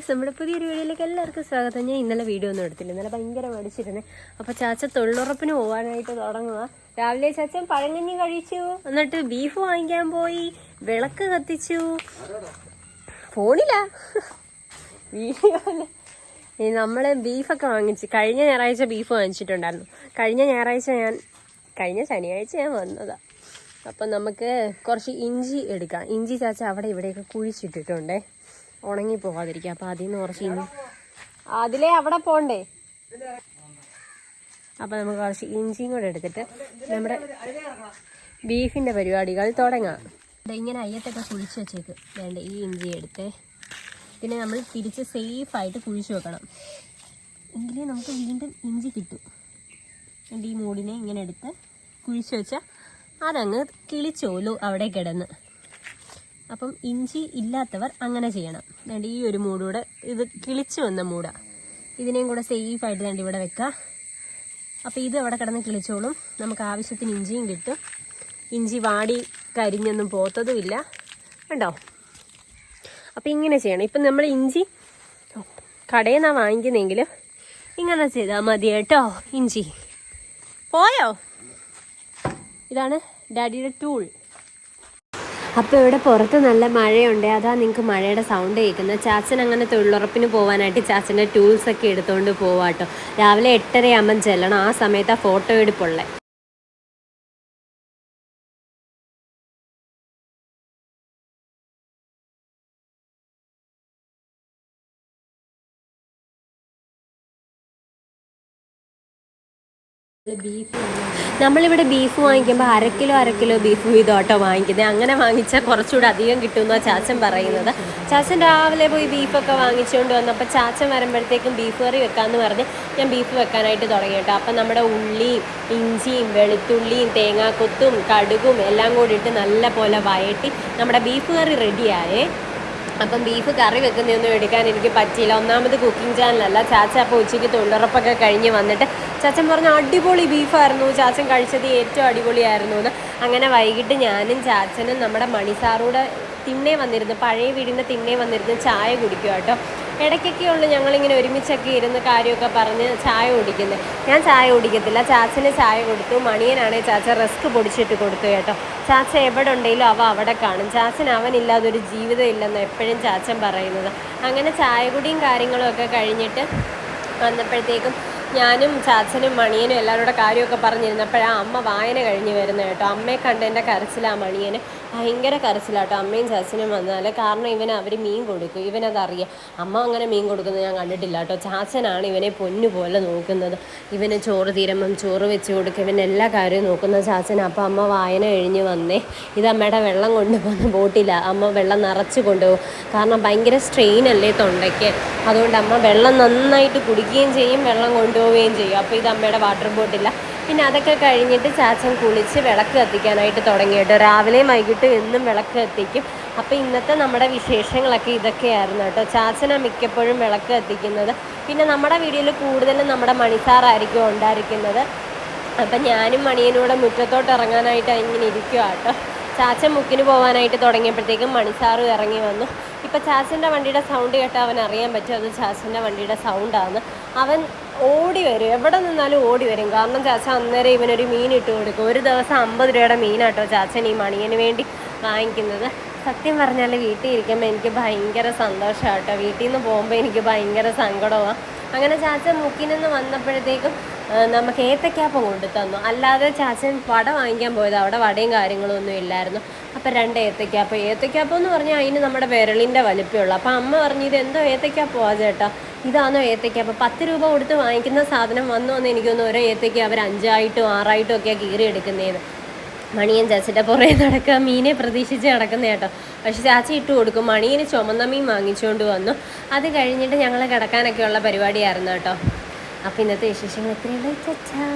Guys നമ്മുടെ പുതിയൊരു വീഡിയോയിലേക്ക് എല്ലാവർക്കും സ്വാഗതം. ഞാൻ ഇന്നലെ വീഡിയോ ഒന്നും എടുത്തില്ല. ഇന്നലെ ഭയങ്കര മടിച്ചിരുന്നേ അപ്പോൾ ചാച്ച തൊഴിലുറപ്പിന് പോകാനായിട്ട് തുടങ്ങുക രാവിലെ ചാച്ചൻ പഴങ്കഞ്ഞി കഴിച്ചു. എന്നിട്ട് ബീഫ് വാങ്ങിക്കാൻ പോയി. വിളക്ക് കത്തിച്ചു. ഫോണില്ല വീഡിയോ നമ്മൾ ബീഫൊക്കെ വാങ്ങിച്ച് കഴിഞ്ഞ ഞായറാഴ്ച ബീഫ് വാങ്ങിച്ചിട്ടുണ്ടായിരുന്നു. കഴിഞ്ഞ ഞായറാഴ്ച ഞാൻ കഴിഞ്ഞ ശനിയാഴ്ച ഞാൻ വന്നതാ. അപ്പം നമുക്ക് കുറച്ച് ഇഞ്ചി എടുക്കാം. ഇഞ്ചി ചാച്ച അവിടെ ഇവിടെയൊക്കെ കുഴിച്ചിട്ടിട്ടുണ്ടേ. ഉണങ്ങി പോകാതിരിക്കുക അപ്പം അതിൽ നിന്ന് കുറച്ച് ഇഞ്ചി. അതിലേ അവിടെ പോണ്ടേ? അപ്പം നമുക്ക് കുറച്ച് ഇഞ്ചിയും കൂടെ എടുത്തിട്ട് നമ്മുടെ ബീഫിന്റെ പരിപാടികൾ തുടങ്ങാം. ഇങ്ങനെ അയ്യത്തൊക്കെ കുഴിച്ച് വെച്ചേക്ക്. വേണ്ട ഈ ഇഞ്ചി എടുത്ത്. പിന്നെ നമ്മൾ തിരിച്ച് സേഫായിട്ട് കുഴിച്ച് വെക്കണം. എങ്കിലേ നമുക്ക് വീണ്ടും ഇഞ്ചി കിട്ടും. ഈ മൂടിനെ ഇങ്ങനെ എടുത്ത് കുഴിച്ച് വെച്ചാൽ അതങ്ങ് കിളിച്ചോലു അവിടെ കിടന്ന്. അപ്പം ഇഞ്ചി ഇല്ലാത്തവർ അങ്ങനെ ചെയ്യണം. വേണ്ട ഈ ഒരു മൂടൂടെ ഇത് കിളിച്ചു വന്ന മൂടാ. ഇതിനെയും കൂടെ സേഫായിട്ട് വേണ്ട ഇവിടെ വെക്കാം. അപ്പോൾ ഇത് അവിടെ കിടന്ന് കിളിച്ചോളും. നമുക്ക് ആവശ്യത്തിന് ഇഞ്ചിയും കിട്ടും. ഇഞ്ചി വാടി കരിഞ്ഞൊന്നും പോത്തതുമില്ല. ഉണ്ടോ അപ്പം ഇങ്ങനെ ചെയ്യണം. ഇപ്പം നമ്മൾ ഇഞ്ചി കടയിൽ നിന്നാണ് വാങ്ങിക്കുന്നെങ്കിൽ ഇങ്ങനെ ചെയ്താൽ മതി കേട്ടോ ഇഞ്ചി. പോയോ? ഇതാണ് ഡാഡിയുടെ ടൂൾ അപ്പോൾ ഇവിടെ പുറത്ത് നല്ല മഴയുണ്ട്. അതാ നിങ്ങൾക്ക് മഴയുടെ സൗണ്ട് കേൾക്കുന്നത്. ചാച്ചൻ അങ്ങനെ തൊഴിലുറപ്പിന് പോകാനായിട്ട് ചാച്ചന്റെ ടൂൾസൊക്കെ എടുത്തുകൊണ്ട് പോവാട്ടോ രാവിലെ എട്ടരയാകുമ്പം ചെല്ലണം. ആ സമയത്ത് ആ ഫോട്ടോ എടുപ്പുള്ളേ. നമ്മളിവിടെ ബീഫ് വാങ്ങിക്കുമ്പോൾ അര കിലോ കിലോ ബീഫ് വീതോട്ടോ വാങ്ങിക്കുന്നത് അങ്ങനെ വാങ്ങിച്ചാൽ കുറച്ചുകൂടെ അധികം കിട്ടുമെന്നാണ് ചാച്ചൻ പറയുന്നത്. ചാച്ചൻ രാവിലെ പോയി ബീഫൊക്കെ വാങ്ങിച്ചുകൊണ്ട് വന്നപ്പോൾ ചാച്ചൻ വരുമ്പോഴത്തേക്കും ബീഫ് കറി വെക്കാമെന്ന് പറഞ്ഞ് ഞാൻ ബീഫ് വെക്കാനായിട്ട് തുടങ്ങി കേട്ടോ. അപ്പം നമ്മുടെ ഉള്ളിയും ഇഞ്ചിയും വെളുത്തുള്ളിയും തേങ്ങാക്കൊത്തും കടുകും എല്ലാം കൂടി ഇട്ട് നല്ല പോലെ വയറ്റി നമ്മുടെ ബീഫ് കറി റെഡിയായേ അപ്പം ബീഫ് കറി വെക്കുന്നതൊന്നും എടുക്കാൻ എനിക്ക് പറ്റിയില്ല. ഒന്നാമത് കുക്കിംഗ് ചാനലല്ല ചാച്ച അപ്പോൾ ഉച്ചയ്ക്ക് തൊഴിലുറപ്പൊക്കെ കഴിഞ്ഞ് വന്നിട്ട് ചാച്ചൻ പറഞ്ഞു അടിപൊളി ബീഫായിരുന്നു ചാച്ചൻ കഴിച്ചത് ഏറ്റവും അടിപൊളിയായിരുന്നു എന്ന്. അങ്ങനെ വൈകിട്ട് ഞാനും ചാച്ചനും നമ്മുടെ മണിസാറൂടെ തിന്നേ വന്നിരുന്നു. പഴയ വീടിന്റെ തിന്നേ വന്നിരുന്നു ചായ കുടിക്കുക കേട്ടോ. ഇടയ്ക്കൊക്കെ ഉള്ളു ഞങ്ങളിങ്ങനെ ഒരുമിച്ചൊക്കെ ഇരുന്ന് കാര്യമൊക്കെ പറഞ്ഞ് ചായ കുടിക്കുന്നത് ഞാൻ ചായ കുടിക്കത്തില്ല. ചാച്ചന് ചായ കൊടുത്തു. മണിയനാണെങ്കിൽ ചാച്ച റസ്ക് പൊടിച്ചിട്ട് കൊടുത്തു കേട്ടോ. ചാച്ച എവിടെ ഉണ്ടെങ്കിലും അവ അവിടെ കാണും. ചാച്ചൻ അവനില്ലാതെ ഒരു ജീവിതം ഇല്ലെന്ന് എപ്പോഴും ചാച്ചൻ പറയുന്നത്. അങ്ങനെ ചായ കുടിയും കാര്യങ്ങളും ഒക്കെ കഴിഞ്ഞിട്ട് വന്നപ്പോഴത്തേക്കും ഞാനും ചാച്ചനും മണിയനും എല്ലാവരും കൂടെ കാര്യമൊക്കെ പറഞ്ഞിരുന്നപ്പോഴാണ് അമ്മ വായന കഴിഞ്ഞ് വരുന്നത് കേട്ടോ. അമ്മയെ കണ്ട് എന്റെ കരച്ചിലാ മണിയന്. ഭയങ്കര കരച്ചിലാട്ടോ. അമ്മയും ചാച്ചനും വന്നാൽ കാരണം ഇവൻ അവർ മീൻ കൊടുക്കും. ഇവനതറിയാം. അമ്മ അങ്ങനെ മീൻ കൊടുക്കുന്നത് ഞാൻ കണ്ടിട്ടില്ല കേട്ടോ ചാച്ചനാണ് ഇവനെ പൊന്നു പോലെ നോക്കുന്നത്. ഇവന് ചോറ് തീരുമ്പം ചോറ് വെച്ച് കൊടുക്കും. ഇവൻ എല്ലാ കാര്യവും നോക്കുന്ന ചാച്ചൻ അപ്പോൾ അമ്മ വായന കഴിഞ്ഞ് വന്നേ. ഇത് അമ്മയുടെ വെള്ളം കൊണ്ടുപോകുന്ന ബോട്ടില്ല അമ്മ വെള്ളം നിറച്ച് കൊണ്ടുപോകും. കാരണം ഭയങ്കര സ്ട്രെയിൻ അല്ലേ തൊണ്ടയ്ക്ക്. അതുകൊണ്ട് അമ്മ വെള്ളം നന്നായിട്ട് കുടിക്കുകയും ചെയ്യും. വെള്ളം കൊണ്ടുപോവുകയും ചെയ്യും. അപ്പോൾ ഇത് അമ്മയുടെ വാട്ടർ ബോട്ടില്ല പിന്നെ അതൊക്കെ കഴിഞ്ഞിട്ട് ചാച്ചൻ കുളിച്ച് വിളക്ക് കത്തിക്കാനായിട്ട് തുടങ്ങിയിട്ട്. രാവിലെയും വൈകിട്ടും എന്നും വിളക്ക് കത്തിക്കും. അപ്പോൾ ഇന്നത്തെ നമ്മുടെ വിശേഷങ്ങളൊക്കെ ഇതൊക്കെയായിരുന്നു കേട്ടോ. ചാച്ചന മിക്കപ്പോഴും വിളക്ക് കത്തിക്കുന്നത്. പിന്നെ നമ്മുടെ വീഡിയോയിൽ കൂടുതലും നമ്മുടെ മണിസാറായിരിക്കും ഉണ്ടായിരിക്കുന്നത്. അപ്പം ഞാനും മണിയനൂടെ മുറ്റത്തോട്ട് ഇറങ്ങാനായിട്ട് ഇങ്ങനെ ഇരിക്കുക കേട്ടോ. ചാച്ചൻ മുക്കിന് പോകാനായിട്ട് തുടങ്ങിയപ്പോഴത്തേക്കും മണിസാറും ഇറങ്ങി വന്നു. ഇപ്പം ചാച്ചന്റെ വണ്ടിയുടെ സൗണ്ട് കേട്ടാൽ അവൻ അറിയാൻ പറ്റും അത് ചാച്ചന്റെ വണ്ടിയുടെ സൗണ്ടാണ് അവൻ ഓടി വരും. എവിടെ നിന്നാലും ഓടി വരും. കാരണം ചാച്ച അന്നേരം ഇവനൊരു മീൻ ഇട്ട് കൊടുക്കും. ഒരു ദിവസം അമ്പത് രൂപയുടെ മീനാട്ടോ ചാച്ചൻ ഈ മണിയന് വേണ്ടി വാങ്ങിക്കുന്നത്. സത്യം പറഞ്ഞാൽ വീട്ടിൽ ഇരിക്കുമ്പോൾ എനിക്ക് ഭയങ്കര സന്തോഷമാട്ടോ വീട്ടിൽ നിന്ന് പോകുമ്പോൾ എനിക്ക് ഭയങ്കര സങ്കടമാണ് അങ്ങനെ ചാച്ച മുക്കിൽ നിന്ന് വന്നപ്പോഴത്തേക്കും നമുക്ക് ഏത്തക്കാപ്പം കൊണ്ടു തന്നു അല്ലാതെ ചാച്ചൻ വട വാങ്ങിക്കാൻ പോയത് അവിടെ വടയും കാര്യങ്ങളൊന്നും ഇല്ലായിരുന്നു. അപ്പം രണ്ട് ഏത്തക്കാപ്പം ഏത്തക്കാപ്പം എന്ന് പറഞ്ഞാൽ അതിന് നമ്മുടെ വിരളിന്റെ വലിപ്പമുള്ളൂ. അപ്പം അമ്മ പറഞ്ഞു ഇത് എന്തോ ഏത്തക്കാപ്പമാ ചേട്ടാ? ഇതാണോ ഏത്തക്കാപ്പം പത്ത് രൂപ കൊടുത്ത് വാങ്ങിക്കുന്ന സാധനം വന്നു എന്ന് എനിക്കൊന്ന് ഓരോ ഏത്തക്ക അവർ അഞ്ചായിട്ടും ആറായിട്ടും ഒക്കെ കീറി എടുക്കുന്നതെന്ന് മണിയൻ ചാച്ചിന്റെ പുറകെ നടക്കുക മീനെ പ്രതീക്ഷിച്ച് നടക്കുന്ന കേട്ടോ. പക്ഷെ ചാച്ചി ഇട്ട് കൊടുക്കും. മണിയന് ചുമന്ന മീൻ വാങ്ങിച്ചുകൊണ്ട് വന്നു. അത് കഴിഞ്ഞിട്ട് ഞങ്ങൾ കിടക്കാനൊക്കെയുള്ള പരിപാടിയായിരുന്നു കേട്ടോ. അപ്പോൾ ഇന്നത്തെ വിശേഷങ്ങൾ എത്രയുള്ളൂ ചച്ചാ